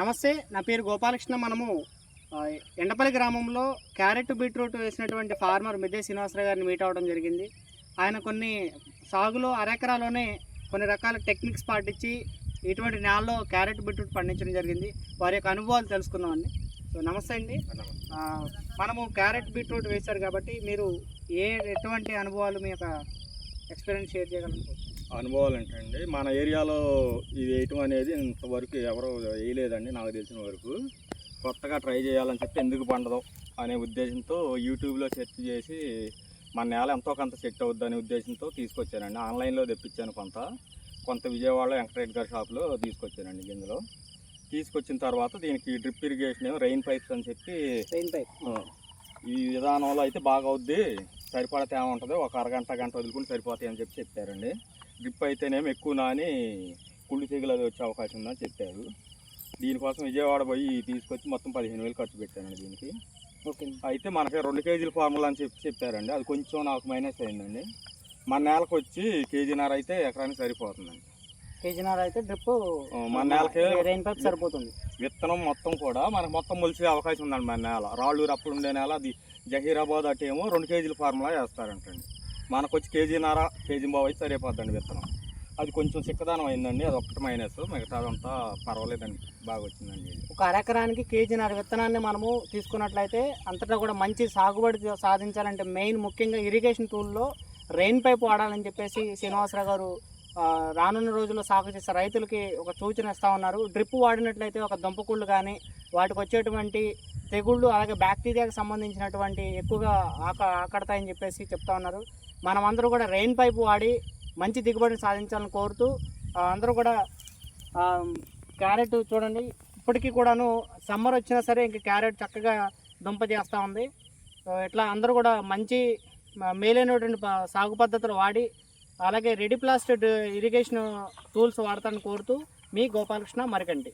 నమస్తే నా పేరు గోపాలకృష్ణ. మనము ఎండపల్లి గ్రామంలో క్యారెట్ బీట్రూట్ వేసినటువంటి ఫార్మర్ మిద్దే శ్రీనివాసరావు గారిని మీట్ అవ్వడం జరిగింది. ఆయన కొన్ని సాగులో అరెకరాలోనే కొన్ని రకాల టెక్నిక్స్ పాటించి ఇటువంటి నేలలో క్యారెట్ బీట్రూట్ పండించడం జరిగింది. వారి యొక్క అనుభవాలు తెలుసుకుందామండి సో నమస్తే అండి. మనము క్యారెట్ బీట్రూట్ వేశారు కాబట్టి మీరు ఏ ఎటువంటి అనుభవాలు మీ యొక్క ఎక్స్పీరియన్స్ షేర్ చేయగలరు? అనుభవాలు ఏంటండి మన ఏరియాలో ఇది వేయటం అనేది ఇంతవరకు ఎవరు వేయలేదండి నాకు తెలిసిన వరకు. కొత్తగా ట్రై చేయాలని చెప్పి ఎందుకు పండదు అనే ఉద్దేశంతో యూట్యూబ్లో సెర్చ్ చేసి మన నేల ఎంతో కొంత సెట్ అవుద్ది అనే ఉద్దేశంతో తీసుకొచ్చానండి. ఆన్లైన్లో తెప్పించాను కొంత. కొంత విజయవాడలో వెంకటరెడ్డి గారి షాప్లో తీసుకొచ్చానండి గింజలో తీసుకొచ్చిన తర్వాత దీనికి డ్రిప్ ఇరిగేషన్ రెయిన్ పైప్స్ అని చెప్పి పెయిన్ పైప్. ఈ విధానంలో అయితే బాగా అవుద్ది. సరిపడా తేమ ఉంటుంది ఒక అరగంట గంట వదులుకుంటే సరిపోతాయి అని చెప్పి చెప్పారండి. డ్రిప్ అయితేనేమో ఎక్కువ నాని కుళ్ళు తెగులు అది వచ్చే అవకాశం ఉందని చెప్పారు. దీనికోసం విజయవాడ పోయి తీసుకొచ్చి మొత్తం పదిహేను వేలు ఖర్చు పెట్టానండి దీనికి. ఓకే. అయితే మనకి రెండు కేజీల ఫార్ములా అని చెప్పి చెప్పారండి. అది కొంచెం నాకు మైనస్ అయిందండి. మన నేలకు వచ్చి కేజీన్నర అయితే ఎకరానికి సరిపోతుందండి. కేజీన్నర అయితే డ్రిప్ మన నేలకి రెయిన్ పైప్ సరిపోతుంది. విత్తనం మొత్తం కూడా మనకు మొత్తం మొలిసే అవకాశం ఉందండి మన నేల. రాళ్ళూరు అప్పుడు ఉండే నేల అది జహీరాబాద్ అటు ఏమో రెండు కేజీల ఫార్ములా వేస్తారంటండి. మనకు వచ్చి కేజీన్నర కేజీ బావు అయితే సరిపోద్దండి విత్తనం. అది కొంచెం సిక్కదానం అయిందండి అది ఒక్కటి మైనస్ మిగతాదంతా పర్వాలేదండి బాగా వచ్చిందండి. ఒక అరెకరానికి కేజీన్నర విత్తనాన్ని మనము తీసుకున్నట్లయితే అంతటా కూడా మంచి సాగుబడి సాధించాలంటే మెయిన్ ముఖ్యంగా ఇరిగేషన్ టూల్లో రెయిన్ పైప్ వాడాలని చెప్పేసి శ్రీనివాసరావు గారు రానున్న రోజుల్లో సాగు చేసే రైతులకి ఒక సూచన ఇస్తా ఉన్నారు. డ్రిప్ వాడినట్లయితే ఒక దుంపకుళ్ళు కానీ వాటికి వచ్చేటువంటి తెగుళ్ళు అలాగే బ్యాక్టీరియాకి సంబంధించినటువంటి ఎక్కువగా ఆక ఆకడతాయని చెప్పేసి చెప్తా ఉన్నారు. మనమందరూ కూడా రెయిన్ పైప్ వాడి మంచి దిగుబడిని సాధించాలని కోరుతూ అందరూ కూడా క్యారెట్ చూడండి. ఇప్పటికీ కూడాను సమ్మర్ వచ్చినా సరే ఇంక క్యారెట్ చక్కగా దుంప చేస్తూ ఉంది. ఇట్లా అందరూ కూడా మంచి మేలైనటువంటి సాగు పద్ధతులు వాడి అలాగే రెడీ ప్లాస్టెడ్ ఇరిగేషన్ టూల్స్ వాడతాను కోరుతూ మీ గోపాలకృష్ణ మరికండి